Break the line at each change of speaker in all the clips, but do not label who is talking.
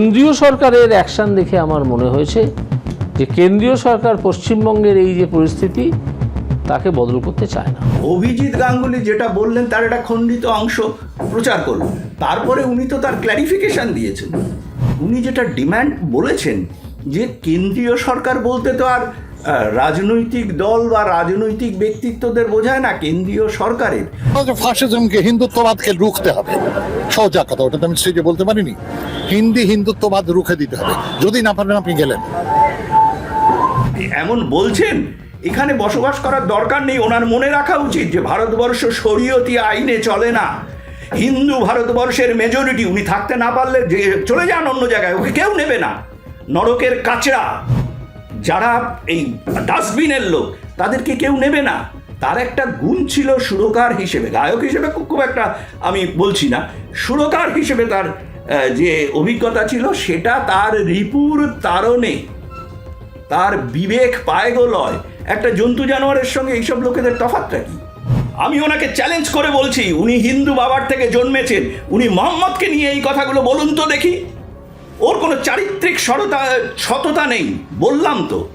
কেন্দ্রীয় সরকারের অ্যাকশান দেখে আমার মনে হয়েছে যে কেন্দ্রীয় সরকার পশ্চিমবঙ্গের এই যে পরিস্থিতি, তাকে বদল করতে চায় না।
অভিজিৎ গাঙ্গুলি যেটা বললেন, তার একটা খণ্ডিত অংশ প্রচার করলেন তারপরে উনি তো তার ক্ল্যারিফিকেশান দিয়েছেন। উনি যেটা ডিম্যান্ড বলেছেন যে কেন্দ্রীয় সরকার বলতে তো আর রাজনৈতিক দল বা রাজনৈতিক ব্যক্তিত্বদের বোঝায় না কেন্দ্রীয় সরকারের।
ফাসিজমকে হিন্দুত্ববাদকে রুখতে হবে। সোজা কথা ওটা তো আমি স্টেজে বলতে পারিনি। হিন্দি হিন্দুত্ববাদ রুখে দিতে হবে। যদি না পারেন আপনি গেলেন।
এমন বলছেন এখানে বসবাস করার দরকার নেই ওনার মনে রাখা উচিত যে ভারতবর্ষ শরীয়তি আইনে চলে না। হিন্দু ভারতবর্ষের মেজরিটি উনি থাকতে না পারলে যে চলে যান অন্য জায়গায় ওকে কেউ নেবে না। নরকের কাচরা। যারা এই ডাস্টবিনের লোক, তাদেরকে কেউ নেবে না। তার একটা গুণ ছিল সুরকার হিসেবে। গায়ক হিসেবে খুব একটা আমি বলছি না। সুরকার হিসেবে তার যে অভিজ্ঞতা ছিল, সেটা তার রিপুর তারণে, তার বিবেক পায়গো লয় একটা জন্তু জানোয়ারের সঙ্গে এইসব লোকেদের তফাৎটা কি? আমি ওনাকে চ্যালেঞ্জ করে বলছি, উনি হিন্দু বাবার থেকে জন্মেছেন, উনি মোহাম্মদকে নিয়ে এই কথাগুলো বলুন তো দেখি। ওর কোনো চারিত্রিক সরতা সততা নেই, বললাম তো,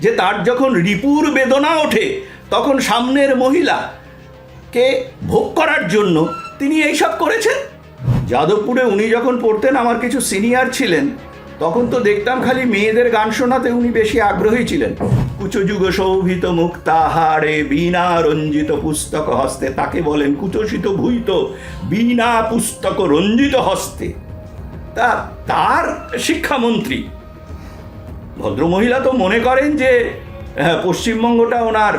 যে তার যখন রিপুর বেদনা ওঠে, তখন সামনের মহিলাকে ভোগ করার জন্য তিনি এইসব করেছেন? যাদবপুরে উনি যখন পড়তেন, আমার কিছু সিনিয়র ছিলেন, তখন তো দেখতাম খালি মেয়েদের গান শোনাতে উনি বেশি আগ্রহী ছিলেন। কুচযুগ শোভিত মুক্তাহারে বীণা রঞ্জিত পুস্তক হস্তে, তাকে বলেন কুচসিত ভূইত, বীণা পুস্তক রঞ্জিত হস্তে। তা তার শিক্ষামন্ত্রী। ভদ্রমহিলা তো মনে করেন যে হ্যাঁ, পশ্চিমবঙ্গটা ওনার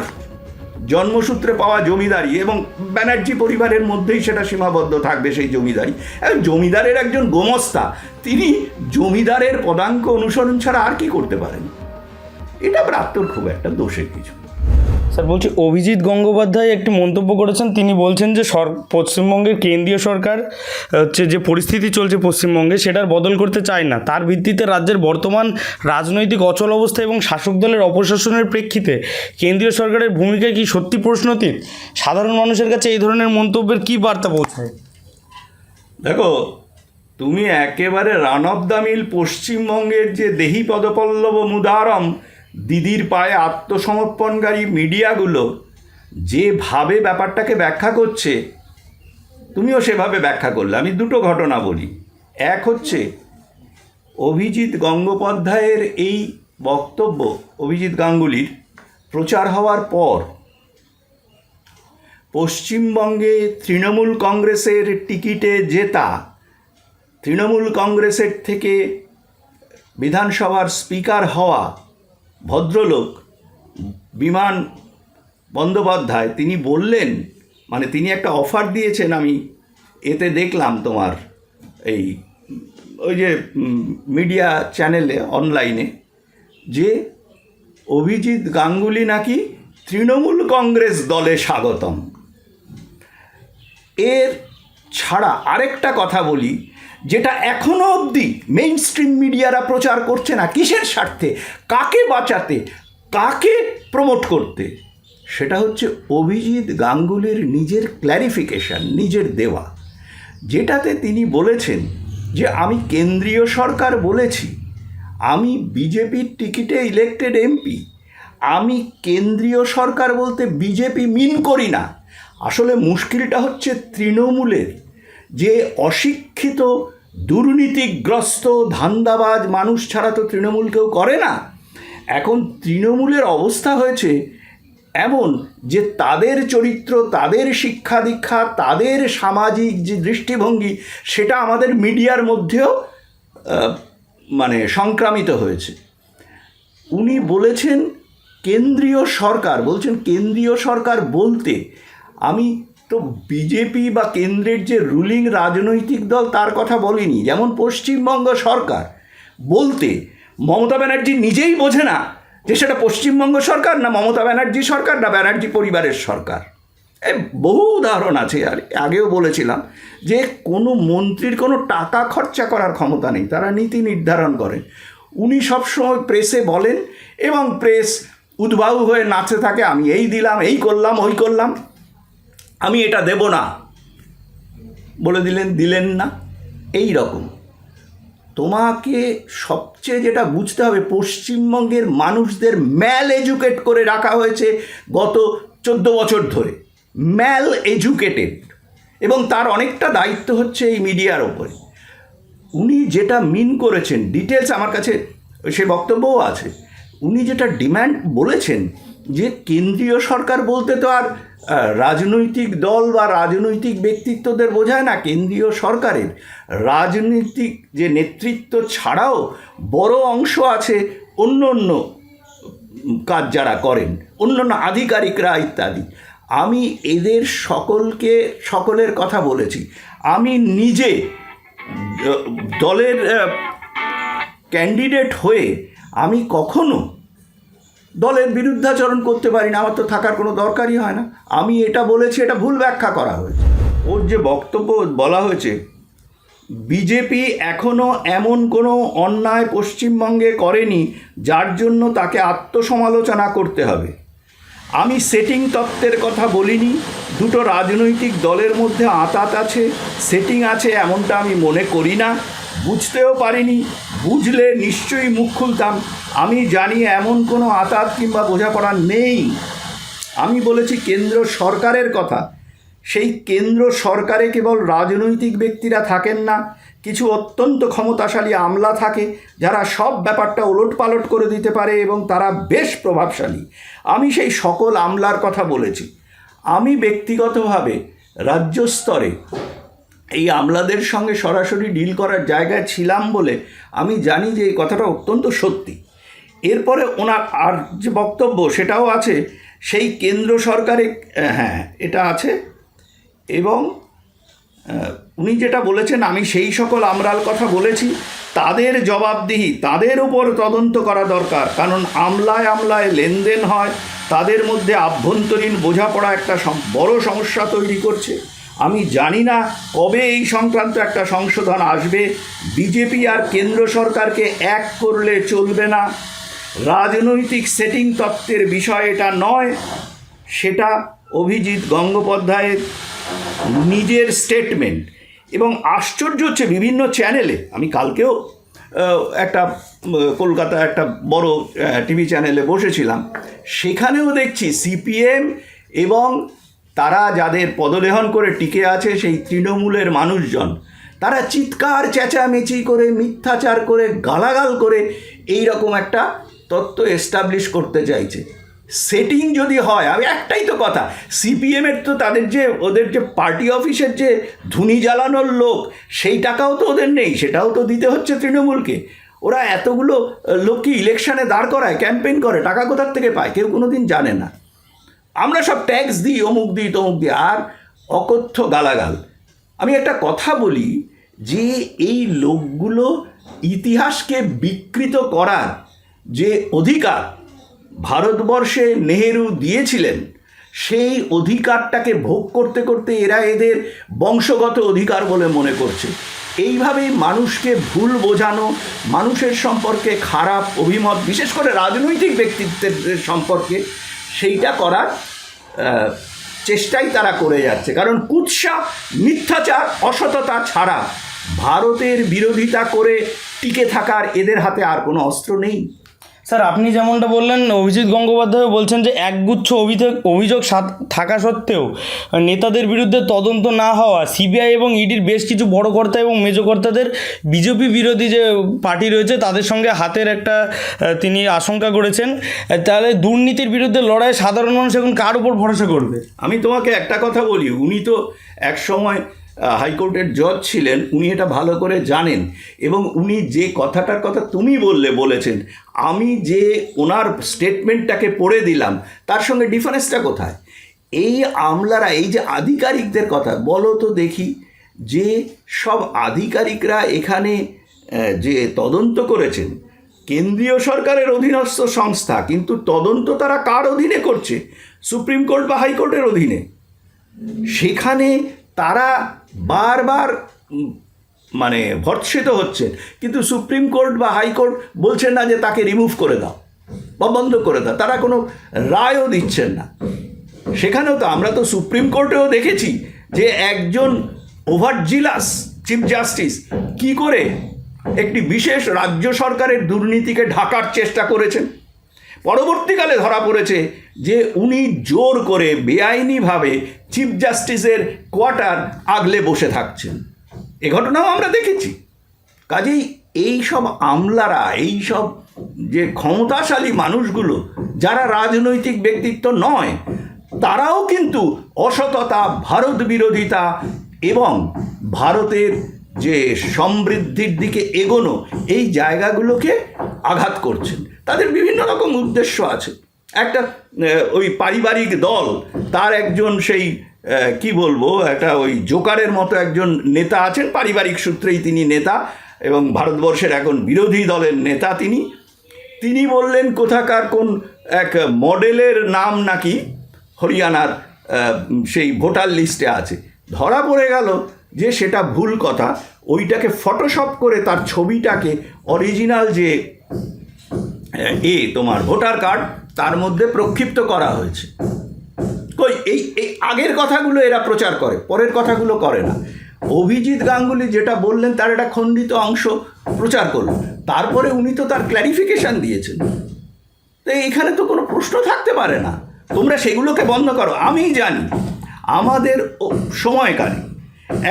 জন্মসূত্রে পাওয়া জমিদারি এবং ব্যানার্জি পরিবারের মধ্যেই সেটা সীমাবদ্ধ থাকবে সেই জমিদারি। জমিদারের একজন গোমস্তা তিনি জমিদারের পদাঙ্ক অনুসরণ ছাড়া আর কি করতে পারেন? এটা প্রাপ্তর খুব একটা দোষের কিছু
স্যার, বলছি অভিজিৎ গঙ্গোপাধ্যায় একটি মন্তব্য করেছেন। তিনি বলছেন যে সর, পশ্চিমবঙ্গের কেন্দ্রীয় সরকার হচ্ছে যে পরিস্থিতি চলছে পশ্চিমবঙ্গে, সেটার বদল করতে চায় না। তার ভিত্তিতে রাজ্যের বর্তমান রাজনৈতিক অচল অবস্থা এবং শাসক দলের অপশাসনের প্রেক্ষিতে কেন্দ্রীয় সরকারের ভূমিকা কি সত্যি প্রশ্নতীত? সাধারণ মানুষের কাছে এই ধরনের মন্তব্যের কি বার্তা পৌঁছায়?
দেখো, তুমি একেবারে রান অফ দ্য মিল পশ্চিমবঙ্গের যে দেহি পদপল্লব মুদারম দিদির পায়ে আত্মসমর্পণকারী মিডিয়াগুলো যেভাবে ব্যাপারটাকে ব্যাখ্যা করছে, তুমিও সেভাবে ব্যাখ্যা করলে। আমি দুটো ঘটনা বলি। এক হচ্ছে, অভিজিৎ গঙ্গোপাধ্যায়ের এই বক্তব্য, অভিজিৎ গাঙ্গুলির, প্রচার হওয়ার পর পশ্চিমবঙ্গে তৃণমূল কংগ্রেসের টিকিটে জেতা, তৃণমূল কংগ্রেসের থেকে বিধানসভার স্পিকার হওয়া ভদ্রলোক বিমান বন্দ্যোপাধ্যায়, তিনি বললেন মানে তিনি একটা অফার দিয়েছেন আমি এতে দেখলাম তোমার এই, ওই যে মিডিয়া চ্যানেলে অনলাইনে যে অভিজিৎ গাঙ্গুলি নাকি তৃণমূল কংগ্রেস দলে স্বাগতম। এর ছাড়া আরেকটা কথা বলি যেটা এখনও অবধি মেইন স্ট্রিম মিডিয়ারা প্রচার করছে না, কিসের স্বার্থে? কাকে বাঁচাতে? কাকে প্রমোট করতে? সেটা হচ্ছে অভিজিৎ গাঙ্গুলির নিজের ক্ল্যারিফিকেশন নিজের দেওয়া। যেটাতে তিনি বলেছেন যে, আমি কেন্দ্রীয় সরকার বলেছি, আমি বিজেপির টিকিটে ইলেক্টেড এমপি আমি কেন্দ্রীয় সরকার বলতে বিজেপি মিন করি না। আসলে মুশকিলটা হচ্ছে তৃণমূলের যে অশিক্ষিত দুর্নীতিগ্রস্ত, ধান্দাবাজ মানুষ ছাড়া তো তৃণমূল কেউ করে না। এখন তৃণমূলের অবস্থা হয়েছে এমন যে তাদের চরিত্র, তাদের শিক্ষা দীক্ষা, তাদের সামাজিক যে দৃষ্টিভঙ্গি, সেটা আমাদের মিডিয়ার মধ্যেও মানে সংক্রামিত হয়েছে। উনি বলেছেন, কেন্দ্রীয় সরকার, বলছেন কেন্দ্রীয় সরকার বলতে আমি তো বিজেপি বা কেন্দ্রের যে রুলিং রাজনৈতিক দল তার কথা বলিনি, যেমন পশ্চিমবঙ্গ সরকার। বলতে মমতা ব্যানার্জি নিজেই বোঝে না যে সেটা পশ্চিমবঙ্গ সরকার না মমতা ব্যানার্জি সরকার না ব্যানার্জি পরিবারের সরকার। এই বহু উদাহরণ আছে, আর আগেও বলেছিলাম যে কোনো মন্ত্রীর কোনো টাকা খরচা করার ক্ষমতা নেই, তারা নীতি নির্ধারণ করেন। উনি সবসময় প্রেসে বলেন এবং প্রেস উদ্বাহু হয়ে নাচে থাকে, আমি এই দিলাম, এই করলাম, ওই করলাম। আমি এটা দেব না। বলে দিলেন দিলেন না। এই রকম। তোমাকে সবচেয়ে যেটা বুঝতে হবে, পশ্চিমবঙ্গের মানুষদের ম্যাল এডুকেট করে রাখা হয়েছে গত চোদ্দ বছর ধরে। ম্যাল এডুকেটেড। এবং তার অনেকটা দায়িত্ব হচ্ছে এই মিডিয়ার ওপরে। উনি যেটা মিন করেছেন ডিটেলস আমার কাছে, সে বক্তব্যও আছে। উনি যেটা ডিম্যান্ড বলেছেন যে কেন্দ্রীয় সরকার বলতে তো আর রাজনৈতিক দল বা রাজনৈতিক ব্যক্তিত্বদের বোঝায় না, কেন্দ্রীয় সরকারের। রাজনৈতিক যে নেতৃত্ব ছাড়াও বড় অংশ আছে অন্য অন্য কাজ যারা করেন, অন্য অন্য আধিকারিকরা ইত্যাদি। আমি এদের সকলকে, সকলের কথা বলেছি। আমি নিজে দলের ক্যান্ডিডেট হয়ে আমি কখনো দলের বিরুদ্ধাচরণ করতে পারি না, আমার তো থাকার কোনো দরকারই হয় না। আমি এটা বলেছি, এটা ভুল ব্যাখ্যা করা হয়েছে। ওর যে বক্তব্য বলা হয়েছে, বিজেপি এখনও এমন কোনো অন্যায় পশ্চিমবঙ্গে করেনি, যার জন্য তাকে আত্মসমালোচনা করতে হবে। আমি সেটিং তত্ত্বের কথা বলিনি, দুটো রাজনৈতিক দলের মধ্যে আতাত আছে সেটিং আছে এমনটা আমি মনে করি না, বুঝতেও পারিনি বুঝলে নিশ্চয়ই মুখ খুলতাম। আমি জানি এমন কোনো আতাত কিংবা বোঝাপড়া নেই। আমি বলেছি কেন্দ্র সরকারের কথা। সেই কেন্দ্র সরকারে কেবল রাজনৈতিক ব্যক্তিরা থাকেন না, কিছু অত্যন্ত ক্ষমতাশালী আমলা থাকে, যারা সব ব্যাপারটা ওলট পালট করে দিতে পারে এবং তারা বেশ প্রভাবশালী। আমি সেই সকল আমলার কথা বলেছি। আমি ব্যক্তিগতভাবে রাজ্য স্তরে এই আমলাদের সঙ্গে সরাসরি ডিল করার জায়গায় ছিলাম বলে আমি জানি যে এই কথাটা অত্যন্ত সত্যি। এরপরে ওনার আর যে বক্তব্য সেটাও আছে, সেই কেন্দ্র সরকারে হ্যাঁ এটা আছে এবং উনি যেটা বলেছেন, আমি সেই সকল আমরাল কথা বলেছি, তাদের জবাবদিহি, তাদের উপর তদন্ত করা দরকার। কারণ আমলায় আমলায় লেনদেন হয়, তাদের মধ্যে আভ্যন্তরীণ বোঝাপড়া একটা বড় সমস্যা তৈরি করছে। আমি জানি না কবে এই সংক্রান্ত একটা সংশোধন আসবে। বিজেপি আর কেন্দ্র সরকারকে এক করলে চলবে না। রাজনৈতিক সেটিং তত্ত্বের বিষয় এটা নয়, সেটা অভিজিৎ গঙ্গোপাধ্যায়ের নিজের স্টেটমেন্ট এবং আশ্চর্য হচ্ছে বিভিন্ন চ্যানেলে আমি কালকেও একটা কলকাতা একটা বড় টিভি চ্যানেলে বসেছিলাম। সেখানেও দেখছি সিপিএম এবং তারা যাদের পদলেহন করে টিকে আছে সেই তৃণমূলের মানুষজন, তারা চিৎকার, চেঁচামেচি করে, মিথ্যাচার করে, গালাগাল করে এই রকম একটা তত্ত্ব এস্টাবলিশ করতে চাইছে। সেটিং যদি হয়, আমি একটাই তো কথা সিপিএমের তো তাদের যে, ওদের যে পার্টি অফিসের যে ধুনি জ্বালানোর লোক, সেই টাকাও তো ওদের নেই, সেটাও তো দিতে হচ্ছে তৃণমূলকে। ওরা এতগুলো লোককে ইলেকশনে দাঁড় করায় ক্যাম্পেইন করে, টাকা কোথার থেকে পায়, কেউ কোনো দিন জানে না। আমরা সব ট্যাক্স দিই, অমুক দিই, তমুক দিই, আর অকথ্য গালাগাল। আমি একটা কথা বলি যে এই লোকগুলো ইতিহাসকে বিকৃত করার যে অধিকার ভারতবর্ষে নেহেরু দিয়েছিলেন, সেই অধিকারটাকে ভোগ করতে করতে এরা এদের বংশগত অধিকার বলে মনে করছে। এইভাবেই মানুষকে ভুল বোঝানো, মানুষের সম্পর্কে খারাপ অভিমত, বিশেষ করে রাজনৈতিক ব্যক্তিত্বের সম্পর্কে সেইটা করার চেষ্টাই তারা করে যাচ্ছে। কারণ কুৎসা, মিথ্যাচার, অসততা ছাড়া ভারতের বিরোধিতা করে টিকে থাকার এদের হাতে আর কোনো অস্ত্র নেই।
স্যার, আপনি যেমনটা বললেন, অভিজিৎ গঙ্গোপাধ্যায় বলছেন যে একগুচ্ছ অভিযোগ অভিযোগ থাকা সত্ত্বেও নেতাদের বিরুদ্ধে তদন্ত না হওয়া, সিবিআই এবং ইডির বেশ কিছু বড় কর্তা এবং মেজো কর্তাদের বিজেপি বিরোধী যে পার্টি রয়েছে, তাদের সঙ্গে হাতের একটা তিনি আশঙ্কা করেছেন। তাহলে দুর্নীতির বিরুদ্ধে লড়াই সাধারণ মানুষ এখন কার উপর ভরসা করবে?
আমি তোমাকে একটা কথা বলি, উনি তো এক সময় হাইকোর্টের জজ ছিলেন, উনি এটা ভালো করে জানেন এবং উনি যে কথাটার কথা তুমি বললে, বলেছেন, আমি যে ওনার স্টেটমেন্টটাকে পড়ে দিলাম, তার সঙ্গে ডিফারেন্সটা কোথায়? এই আমলারা, এই যে আধিকারিকদের কথা, বলো তো দেখি, যে সব আধিকারিকরা এখানে যে তদন্ত করেছেন, কেন্দ্রীয় সরকারের অধীনস্থ সংস্থা, কিন্তু তদন্ত তারা কার অধীনে করছে? সুপ্রিম কোর্ট বা হাইকোর্টের অধীনে? সেখানে তারা বারবার মানে ভর্ৎসিত হচ্ছে কিন্তু সুপ্রিম কোর্ট বা হাইকোর্ট বলছেন না যে তাকে রিমুভ করে দাও বা বন্ধ করে দাও। তারা কোনো রায়ও দিচ্ছেন না। সেখানেও তো আমরা তো সুপ্রিম কোর্টেও দেখেছি যে একজন ওভার জিলাস চিফ জাস্টিস কি করে একটি বিশেষ রাজ্য সরকারের দুর্নীতিকে ঢাকার চেষ্টা করেছেন। পরবর্তীকালে ধরা পড়েছে যে উনি জোর করে বেআইনিভাবে চিফ জাস্টিসের কোয়ার্টার আগলে বসে থাকছেন। এ ঘটনাও আমরা দেখেছি। কাজেই এই সব আমলারা, এই সব যে ক্ষমতাশালী মানুষগুলো, যারা রাজনৈতিক ব্যক্তিত্ব নয়, তারাও কিন্তু অসততা, ভারত বিরোধিতা এবং ভারতের যে সমৃদ্ধির দিকে এগোনো এই জায়গাগুলোকে আঘাত করছেন। তাদের বিভিন্ন রকম উদ্দেশ্য আছে। একটা ওই পারিবারিক দল, তার একজন সেই কি বলব, একটা ওই জোকারের মতো একজন নেতা আছেন, পারিবারিক সূত্রেই তিনি নেতা, এবং ভারতবর্ষের এখন বিরোধী দলের নেতা তিনি। তিনি বললেন, কোথাকার কোন এক মডেলের নাম নাকি হরিয়ানার সেই ভোটার লিস্টে আছে। ধরা পড়ে গেল যে সেটা ভুল কথা, ওইটাকে ফটোশপ করে তার ছবিটাকে অরিজিনাল যে, এ, তোমার ভোটার কার্ড তার মধ্যে প্রক্ষিপ্ত করা হয়েছে। কই, এই এই আগের কথাগুলো এরা প্রচার করে, পরের কথাগুলো করে না। অভিজিৎ গাঙ্গুলি যেটা বললেন তার একটা খণ্ডিত অংশ প্রচার করল তারপরে উনি তো তার ক্ল্যারিফিকেশন দিয়েছেন। তো এখানে তো কোনো প্রশ্ন থাকতে পারে না। তোমরা সেগুলোকে বন্ধ করো আমি জানি। আমাদের সময়কালে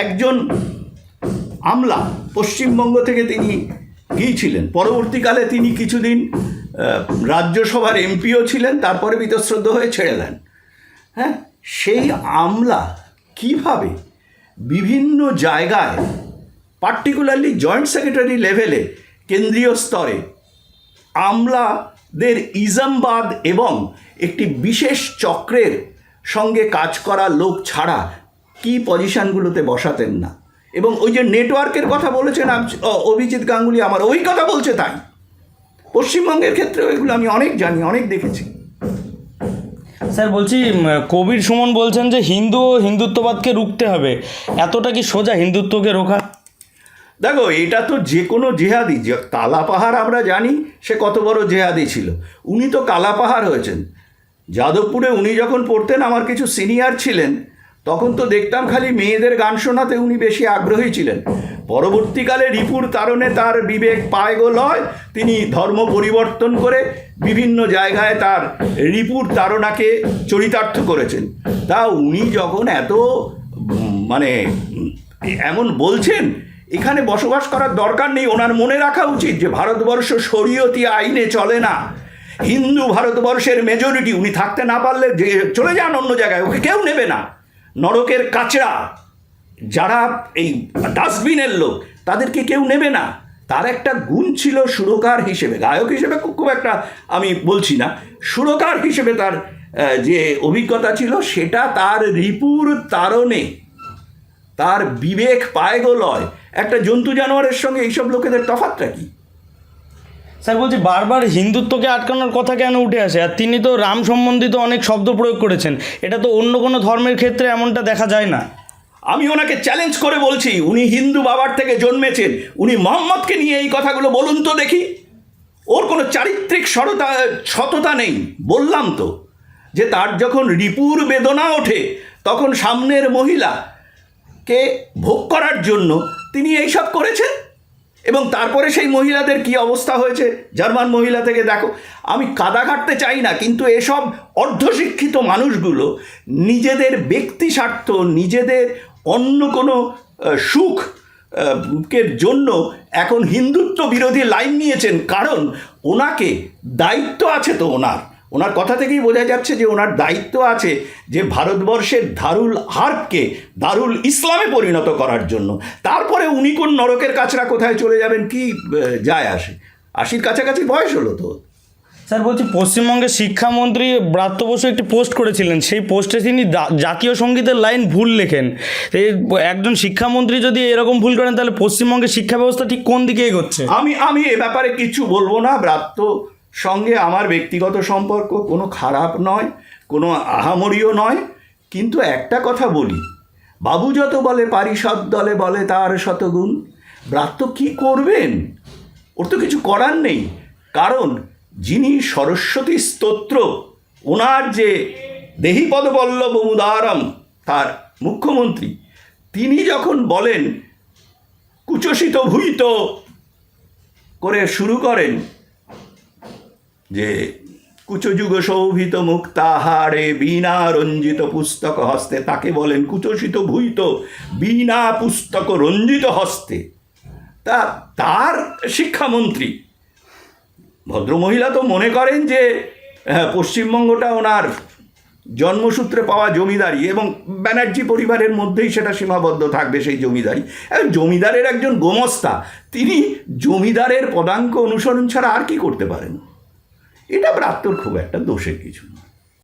একজন আমলা পশ্চিমবঙ্গ থেকে তিনি গিয়েছিলেন। পরবর্তীকালে তিনি কিছুদিন রাজ্যসভার এমপিও ছিলেন, তারপরে বীতশ্রদ্ধ হয়ে ছেড়ে দেন। হ্যাঁ সেই আমলা কীভাবে বিভিন্ন জায়গায় পার্টিকুলারলি জয়েন্ট সেক্রেটারি লেভেলে কেন্দ্রীয় স্তরে, আমলাদের ইজামবাদ এবং একটি বিশেষ চক্রের সঙ্গে কাজ করা লোক ছাড়া কি পজিশানগুলোতে বসাতেন না? এবং ওই যে নেটওয়ার্কের কথা বলেছেন অভিজিৎ গাঙ্গুলি, আমার ওই কথা বলছে তাই। পশ্চিমবঙ্গের ক্ষেত্রেও এগুলো আমি অনেক জানি অনেক দেখেছি।
স্যার বলছি কবির সুমন বলছেন যে হিন্দু ও হিন্দুত্ববাদকে রুখতে হবে। এতটা কি সোজা হিন্দুত্বকে রোখা?
দেখো এটা তো যে কোনো জেহাদি যে কালাপাহাড় আমরা জানি সে কত বড় জেহাদি ছিল। উনি তো কালাপাহাড় হয়েছেন। যাদবপুরে উনি যখন পড়তেন আমার কিছু সিনিয়র ছিলেন তখন তো দেখতাম খালি মেয়েদের গান শোনাতে উনি বেশি আগ্রহী ছিলেন। পরবর্তীকালে রিপুর তারণে তার বিবেক পায় গো লয় তিনি ধর্ম পরিবর্তন করে বিভিন্ন জায়গায় তার রিপুর তারণাকে চরিতার্থ করেছেন। তা উনি যখন এত মানে এমন বলছেন, এখানে বসবাস করার দরকার নেই। ওনার মনে রাখা উচিত যে ভারতবর্ষ শরীয়তি আইনে চলে না। হিন্দু ভারতবর্ষের মেজরিটি উনি থাকতে না পারলে চলে যান অন্য জায়গায়, ওকে কেউ নেবে না। নরকের কাচড়া যারা এই ডাস্টবিনের লোক, তাদেরকে কেউ নেবে না। তার একটা গুণ ছিল সুরকার হিসেবে। গায়ক হিসেবে খুব একটা আমি বলছি না। সুরকার হিসেবে তার যে অভিজ্ঞতা ছিল, সেটা তার রিপুর তারণে, তার বিবেক পায়গো লয় একটা জন্তু জানোয়ারের সঙ্গে এইসব লোকেদের তফাতটা কি?
স্যার, বলছি বারবার হিন্দুত্বকে আটকানোর কথা কেন উঠে আসে? আর তিনি তো রাম সম্বন্ধিত অনেক শব্দ প্রয়োগ করেছেন। এটা তো অন্য কোনো ধর্মের ক্ষেত্রে এমনটা দেখা যায় না।
আমি ওনাকে চ্যালেঞ্জ করে বলছি, উনি হিন্দু বাবার থেকে জন্মেছেন, উনি মোহাম্মদকে নিয়ে এই কথাগুলো বলুন তো দেখি। ওর কোনো চারিত্রিক সরতা, সততা নেই, বললাম তো, যে তার যখন রিপুর বেদনা ওঠে, তখন সামনের মহিলাকে ভোগ করার জন্য তিনি এইসব করেছেন? এবং তারপরে সেই মহিলাদের কি অবস্থা হয়েছে? জার্মান মহিলা থেকে দেখো, আমি কাদা কাটতে চাই না, কিন্তু এসব অর্ধশিক্ষিত মানুষগুলো নিজেদের ব্যক্তি স্বার্থ নিজেদের অন্য কোনো সুখ কের জন্য এখন হিন্দুত্ব বিরোধী লাইন নিয়েছেন? কারণ ওনাকে দায়িত্ব আছে তো ওনার। ওনার কথা থেকেই বোঝা যাচ্ছে যে ওনার দায়িত্ব আছে যে ভারতবর্ষের দারুল হার্বকে দারুল ইসলামে পরিণত করার জন্য। তারপরে উনি কোন নরকের কাছরা কোথায় চলে যাবেন কি যায় আসে। আশির কাছাকাছি বয়স হলো তো।
স্যার, বলছি পশ্চিমবঙ্গের শিক্ষামন্ত্রী ব্রাত্য বসু একটি পোস্ট করেছিলেন। সেই পোস্টে তিনি জাতীয় সঙ্গীতের লাইন ভুল লেখেন। এই একজন শিক্ষামন্ত্রী যদি এরকম ভুল করেন, তাহলে পশ্চিমবঙ্গের শিক্ষা ব্যবস্থা ঠিক কোন দিকে এগোচ্ছে?
আমি আমি এ ব্যাপারে কিছু বলব না। ব্রাত্য সঙ্গে আমার ব্যক্তিগত সম্পর্ক কোনো খারাপ নয়, কোনো আহামরিও নয়। কিন্তু একটা কথা বলি, বাবু যত বলে পারিষদ দলে বলে তার শতগুণ। ব্রাত্য কি করবেন? ওর তো কিছু করার নেই। কারণ যিনি সরস্বতী স্তোত্র ওনার যে দেহিপদ বল্লভ উদারম, তার মুখ্যমন্ত্রী, তিনি যখন বলেন কুচসিত ভূইত করে শুরু করেন যে, কুচযুগ শোভিত মুক্তাহারে বীণা রঞ্জিত পুস্তক হস্তে, তাকে বলেন কুচসিত ভূইত বীণা পুস্তক রঞ্জিত হস্তে, তা, তার শিক্ষামন্ত্রী ভদ্রমহিলা তো মনে করেন যে হ্যাঁ, পশ্চিমবঙ্গটা ওনার জন্মসূত্রে পাওয়া জমিদারি এবং ব্যানার্জি পরিবারের মধ্যেই সেটা সীমাবদ্ধ থাকবে সেই জমিদারি। জমিদারের একজন গোমস্তা তিনি জমিদারের পদাঙ্ক অনুসরণ ছাড়া আর কি করতে পারেন? এটা প্রাপ্তর খুব একটা দোষের কিছু না।